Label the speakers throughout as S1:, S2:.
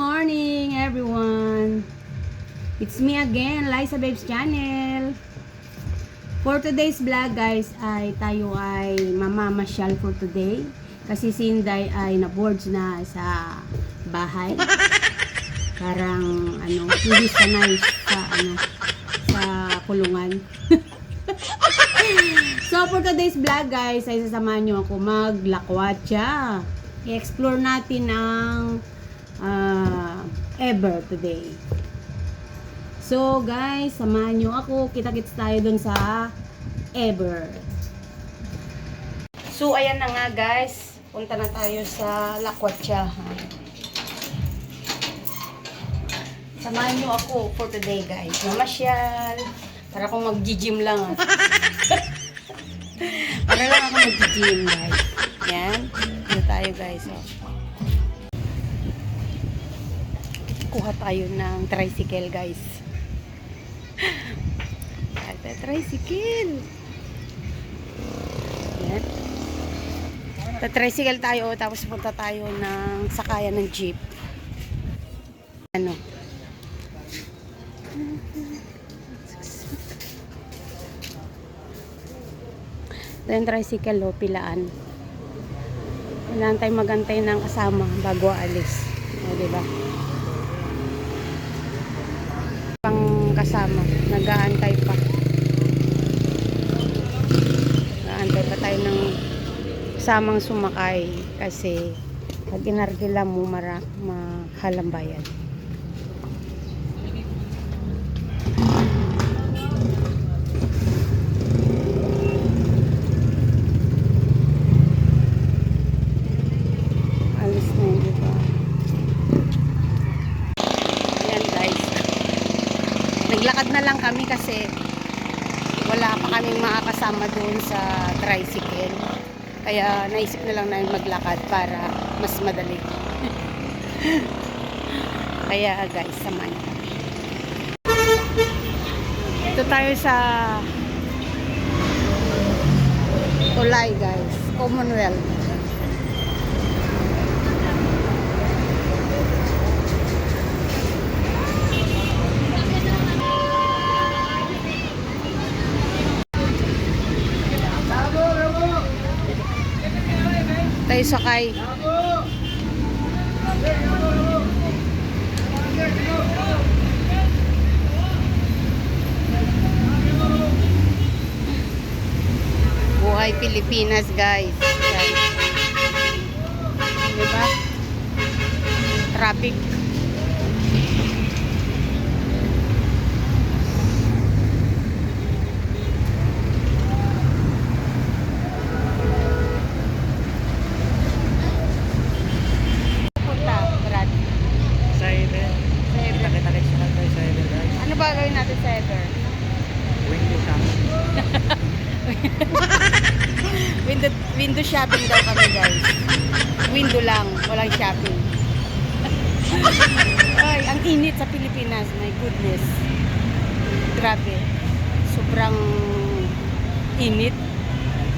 S1: morning, everyone. It's me again, Liza Babes Channel. For today's vlog, guys, ay tayo ay mamamasyal for today. Kasi si Inday ay na-boards na sa bahay. Parang, ano, hindi sanay sa, ano, sa kulungan. so, for today's vlog, guys, ay sasamahan nyo ako maglakwatsa. I-explore natin ang ah, ever today. So, guys, samahan nyo ako. Kita-kits tayo dun sa ever. So, ayan na nga, guys. Punta na tayo sa lakwatsahan. Samahan nyo ako for today, guys. Mamasyal. Para akong mag-gym lang, ah. Para lang ako mag-gym, guys. Yan. Dito tayo, guys, oh. Kuha tayo ng tricycle, guys. Ate, tricycle. Yan. Ta-tricycle tayo, tapos punta tayo ng sakayan ng jeep. Ano? Ito yung tricycle, oh, pilaan. Kailangan tayo magantay ng kasama bago alis. O, diba? Pang kasama, nag-aantay pa. Nag-aantay pa tayo ng kasamang sumakay kasi pag inardila mo, mara, mahal ang bayad. Alis na yun? Ayan guys. Naglakad na lang kami kasi wala pa kaming makakasama doon sa tricycle. Kaya naisip na lang namin maglakad para mas madali. Kaya guys, samahan niyo kami. Ito tayo sa Tulay guys, Commonwealth. Tayo sakay. Buhay Pilipinas, guys. Yan. Diba? Traffic. Punta, Brad.
S2: Sa Ever. Kita-kita na lang tayo sa Ever guys.
S1: Ano ba gawin natin sa Ever?
S2: Window shopping.
S1: Window, window shopping daw kami guys. Window lang, walang shopping. Ay, ang init sa Pilipinas, my goodness. Grabe. Sobrang init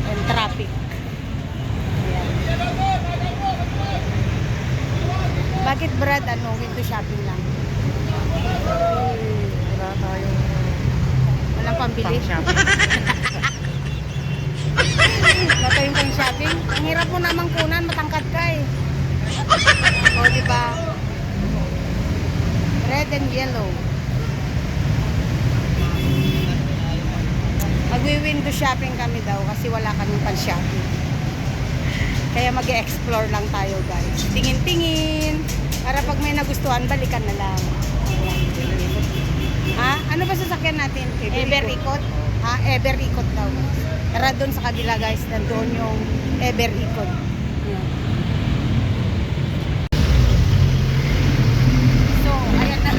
S1: and traffic. Ayan. Bakit Brad, ano, window shopping lang?
S2: Wala tayong
S1: Walang pambili?
S2: pang shopping.
S1: Wala tayong pang shopping. Ang hirap mo namang kunan, matangkad ka eh. O, di ba? Red and yellow. Magwi-window shopping kami daw kasi wala kaming pang shopping. Kaya mag explore lang tayo guys. Tingin-tingin. Para pag may nagustuhan, balikan na lang. Ha? Ano ba sasakyan natin? Ever Ikot? Ha? Ever Ikot daw. Tara doon sa kabila guys, nandoon yung Ever Ikot. Ayan. So, ayan na.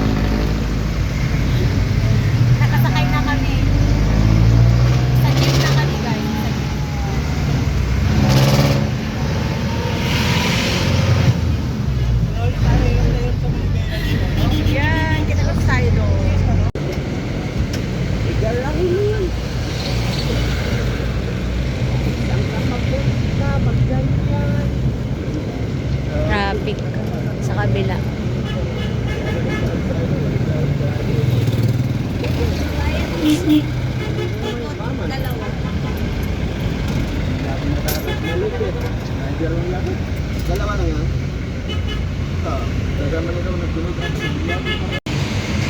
S1: Nakasakay na kami. Sa jeep na kami guys. Sa jeep. Yan, kita ko tayo doon. Igalangin mo yan. Saan ka magpunta, magganto. Dalawa.
S3: Dalawa na yan. Ito, gagama nila kung nagtunog ang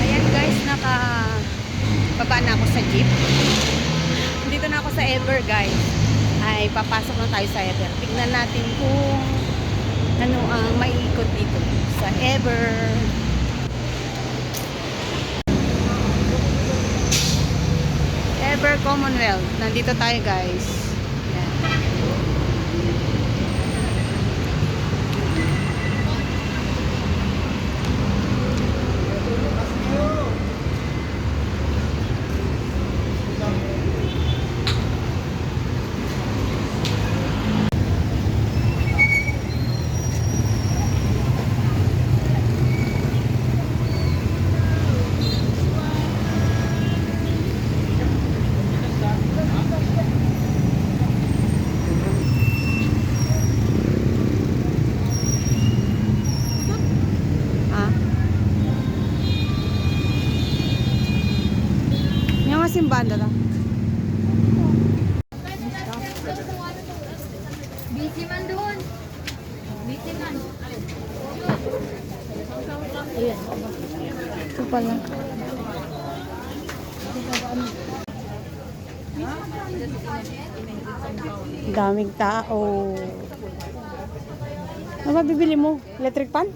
S1: Ayan guys, naka baba na ako sa jeep. Dito na ako sa Ever guys. Ay, papasok na tayo sa Ever. Tignan natin kung ano ang maiikot dito sa Ever. Ever Commonwealth. Nandito tayo guys. Ayan. Ha? Simbanda ta.
S4: Busy man doon. Busy man.
S1: Ito pala. Daming tao. Ano ba bibili mo? Electric pan?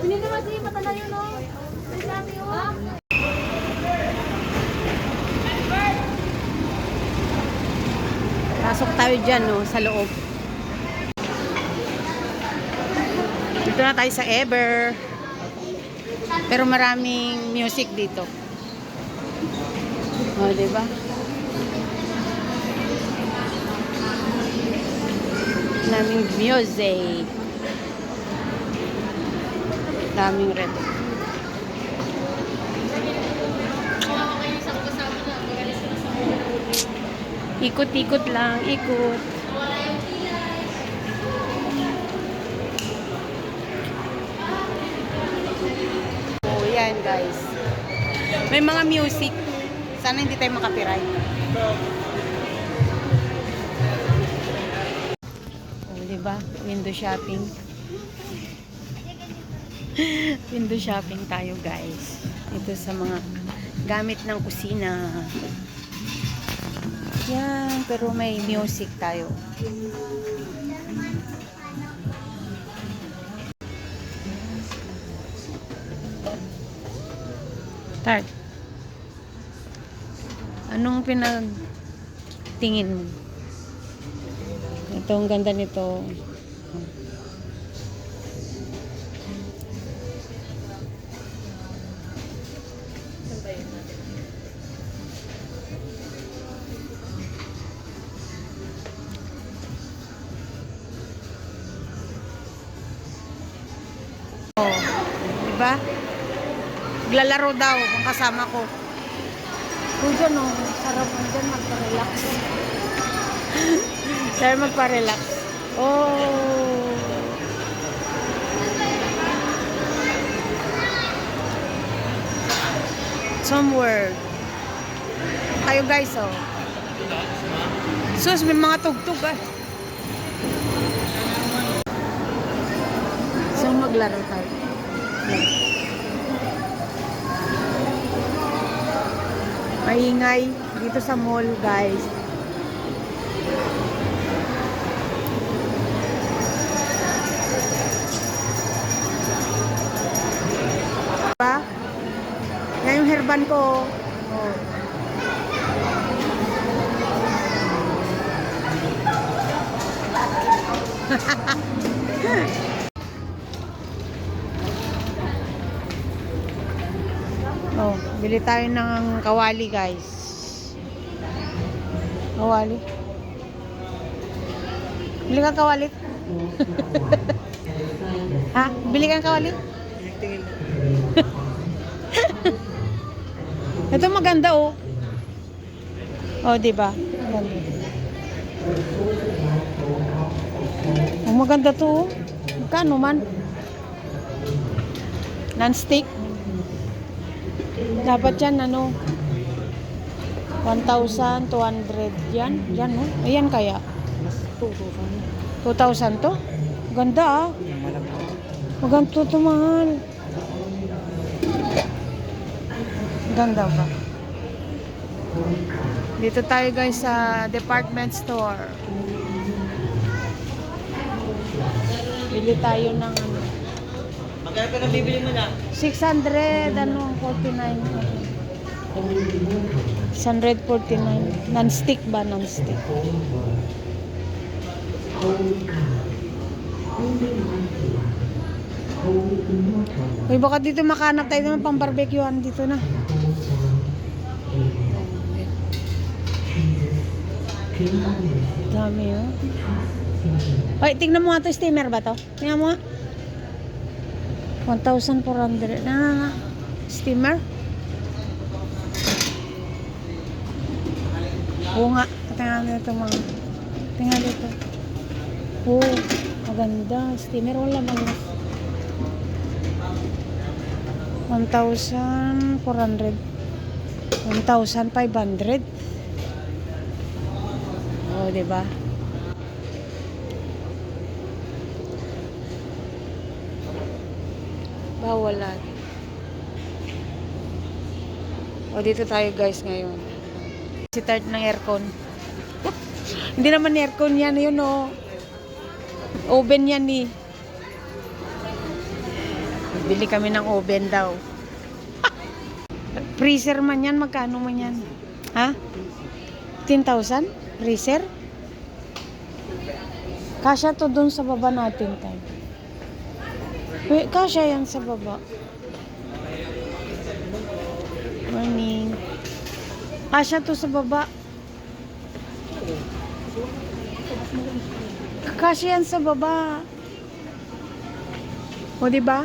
S4: Hindi naman si matala yun, no? Ang dami, oh.
S1: Pasok tayo dyan, no, sa loob. Dito na tayo sa Ever. Pero maraming music dito. O, oh, diba? Daming music. Daming red. Ikot-ikot lang, ikot. Oh, yan guys. May mga music. Sana hindi tayo makapiright. Oh, di ba? Window shopping. Window shopping tayo guys. Ito sa mga gamit ng kusina. Yan, pero may music tayo. Start. Anong pinagtingin mo? Ito, ang ganda nito. Oh, ba? Naglalaro daw ang kasama ko. Kung dyan, oh, sarap mo dyan magpa-relax. Sarap magpa-relax. Oh. Somewhere. Tayo guys, oh. Sus, may mga tugtog ah. So, maglaro tayo. Maingay dito sa mall, guys. Diba? Yan yung herban ko. Bili tayo ng kawali, guys. Kawali. Bili kang kawali. ha? Bili kang kawali? Ito maganda, oh. Oh, di ba? Maganda. Oh, maganda to, oh. Magkano man? Non-stick? Dapat yan, ano? 1,200 yan. Yan, no? Ayan kaya.
S2: Mas 2,000.
S1: 2,000 to? Ganda, ah. Maganto to, mahal. Ganda ba? Dito tayo guys sa department store. Bili tayo ng ano.
S2: Magkano ka na bibili mo na?
S1: 600, ano, 49. 649. Non-stick ba? Non-stick. Uy, baka dito makahanap tayo naman pang barbecuehan dito na. Dami oh. Ay, tingnan mo nga to, steamer ba to? Tingnan mo nga. 1,400. Na, na, na. Steamer? Oo nga. Tingnan dito mga. Tingnan dito. Oo. Maganda. Steamer. Wala bang 1,400. 1,500. Oo, di ba? Bawalan. O, dito tayo guys ngayon. Si Tart ng aircon. Hindi naman aircon yan, yun o. Oven yan ni. Bili kami ng oven daw. Freezer man yan, magkano man yan? Ha? 10,000? Freezer? Kasya to dun sa baba natin tayo. Wait, kasya yan sa baba. Morning. Kasya to sa baba. Kasya yan sa baba. O, di ba?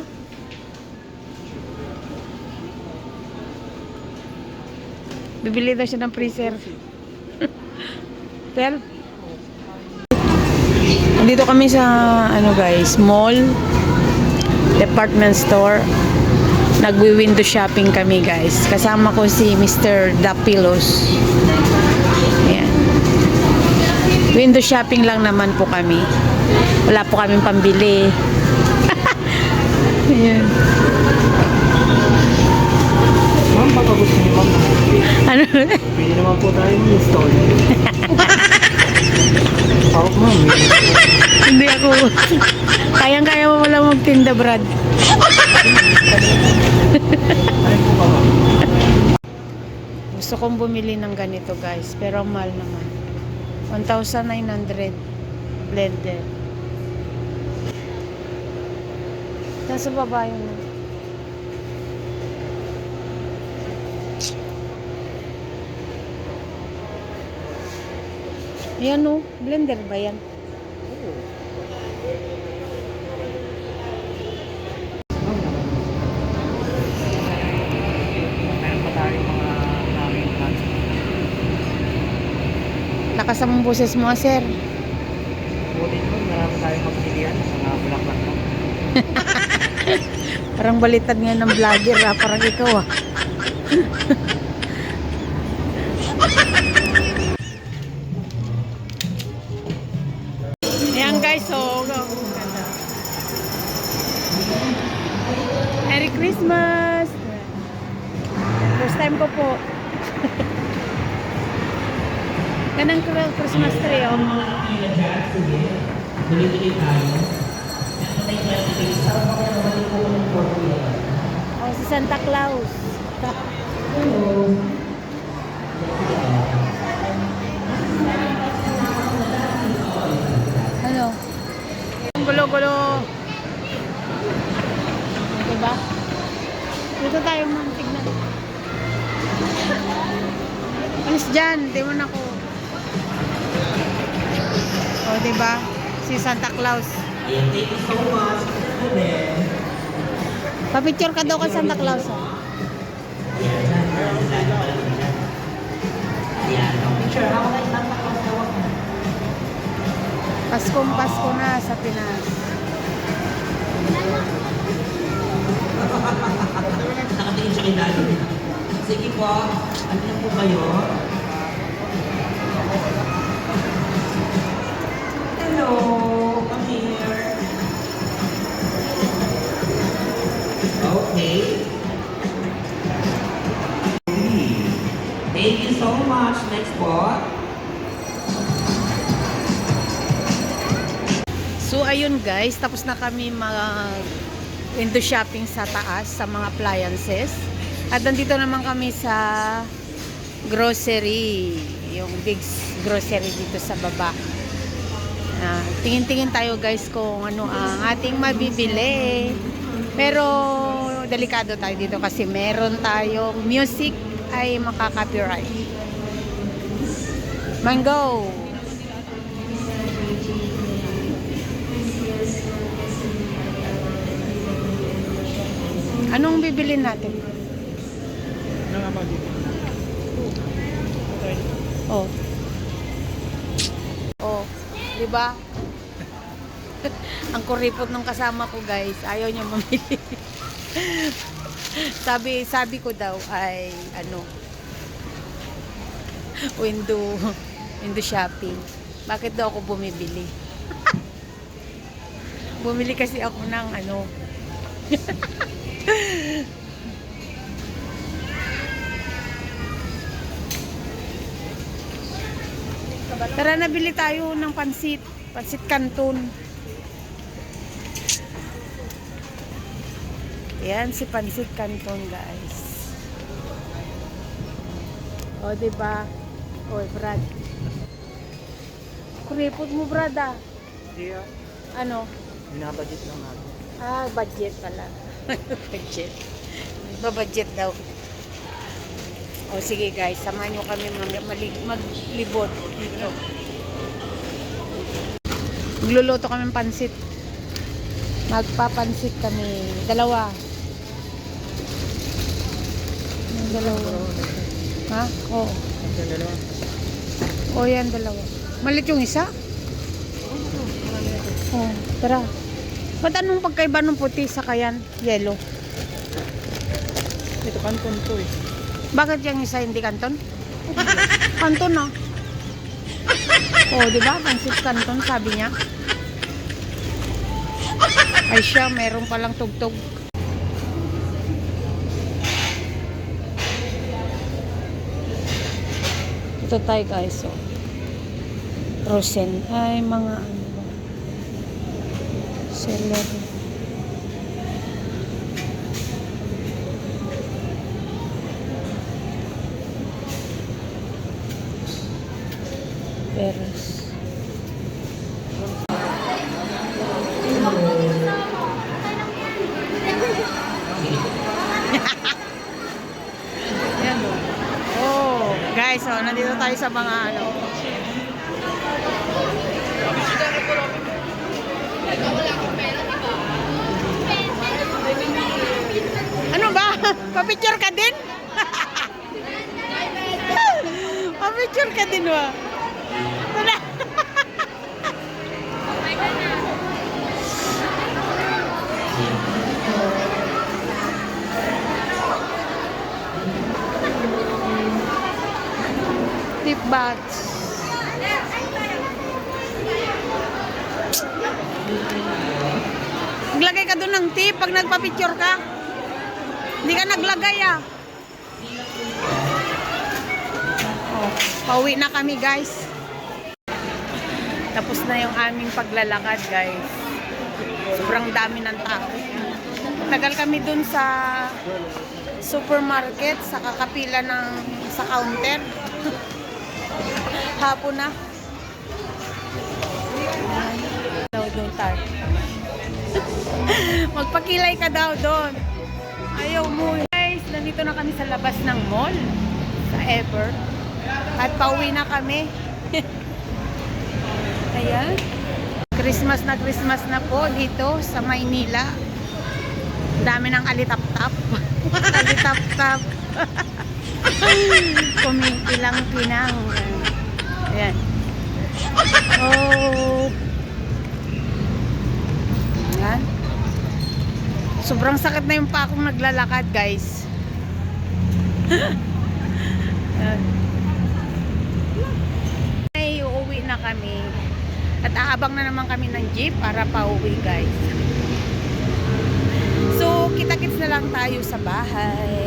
S1: Bibili daw siya ng freezer. 12. Dito kami sa ano guys, mall, department store. Nagwi-window shopping kami guys. Kasama ko si Mr. Dapilos. Ayan. Window shopping lang naman po kami. Wala po kaming pambili. Ayan.
S2: Ma'am, baka gusto niyo ma'am.
S1: Ano?
S2: Pwede naman po tayo mag-install. Ako ma'am.
S1: Hindi ako. Kayang-kaya mo wala magtinda, Brad. Gusto kong bumili ng ganito, guys. Pero ang mahal naman. 1,900 blender. Nasa baba yun. Ayan o, blender ba yan?
S2: Meron pa tayong mga naming plans.
S1: Lakas ang boses mo, sir.
S2: Buti naman, marami tayong magpilihan. Mga bulaklak na.
S1: Parang balitad nga ng vlogger, ah. Parang ikaw, ah. Ayan, guys. So. Merry Christmas! First time ko po. Ganang Christmas tree, oh. Oh, si Santa Claus. ano? Ang gulo-gulo. Diba? Dito tayo ma'am, tignan. Alis dyan, di mo na ko. O, oh, diba? Si Santa Claus. Papicture ka daw kay Santa Claus. Oh. Paskong Pasko na sa Pinas.
S2: Sige po. Ano po kayo? Hello. Come here. Okay. Thank you so much. Next po.
S1: So ayun guys, tapos na kami mag window shopping sa taas sa mga appliances. At nandito naman kami sa grocery, yung big grocery dito sa baba. Tingin-tingin tayo guys kung ano ang ating mabibili. Pero delikado tayo dito kasi meron tayong music ay makaka-copyright. Mango! Anong bibilin natin?
S5: Ano nga ba dito?
S1: Oh, 'di ba? Ang kuripot ng kasama ko, guys. Ayaw niya mamili. sabi, sabi ko daw ay ano window window shopping. Bakit daw ako bumibili? Bumili kasi ako ng ano Tara, nabili tayo ng pansit. Pansit canton. Yan, si pansit canton, guys. O, diba? O, Brad. Kuripot mo, Brad, ah.
S5: Hindi ah.
S1: Ano?
S5: Binabudget lang natin.
S1: Ah, budget pala. budget. Babudget daw. O sige guys, samahan nyo kami maglibot dito. Magluluto kami pansit. Magpapansit kami. Dalawa. Yung Dalawa. Ha? Oo.
S5: Yung dalawa.
S1: O yan, dalawa. Malit yung isa? Oo. Tara. Ba't anong pagkaiba ng puti sa kayan? Yellow.
S5: Ito kanton to eh.
S1: Bakit yung isa hindi kanton? kanton na. Oh, di ba? Pansit kanton, sabi niya. Ay siya, meron palang tugtog. Ito tayo guys, oh. Rosen. Ay, mga ano ba? Celery. Peras. Yan. Oh, guys, oh, nandito tayo sa mga ano. Ano ba? Pa-picture ka din? Pa-picture ka din ba? Tip bats. Maglagay ka doon ng tip pag nagpa-picture ka. Hindi ka naglagay ah. Oh, pauwi na kami guys. Tapos na yung aming paglalakad guys. Sobrang dami ng tao. Tagal kami dun sa supermarket sa kakapila ng sa counter. Hapon na. Daw doon tayo. Magpakilay ka daw doon. Ayaw mo. Guys, nandito na kami sa labas ng mall. Sa Ever. At pauwi na kami. Ayan. Christmas na Christmas na po dito sa Maynila. Dami ng alitap-tap. alitap-tap. Kumikilang pinang. Ayan. Oh. Ayan. Sobrang sakit na yung pa akong naglalakad, guys. Ay, uuwi na kami. At aabang na naman kami ng jeep para pauwi, guys. So, kita-kits na lang tayo sa bahay.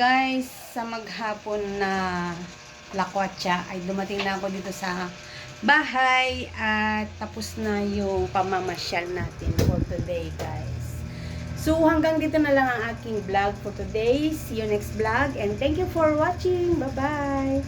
S1: guys, sa maghapon na lakwatsa ay dumating na ako dito sa bahay at tapos na yung pamamasyal natin for today guys. So hanggang dito na lang ang aking vlog for today. See you next vlog and thank you for watching. Bye-bye!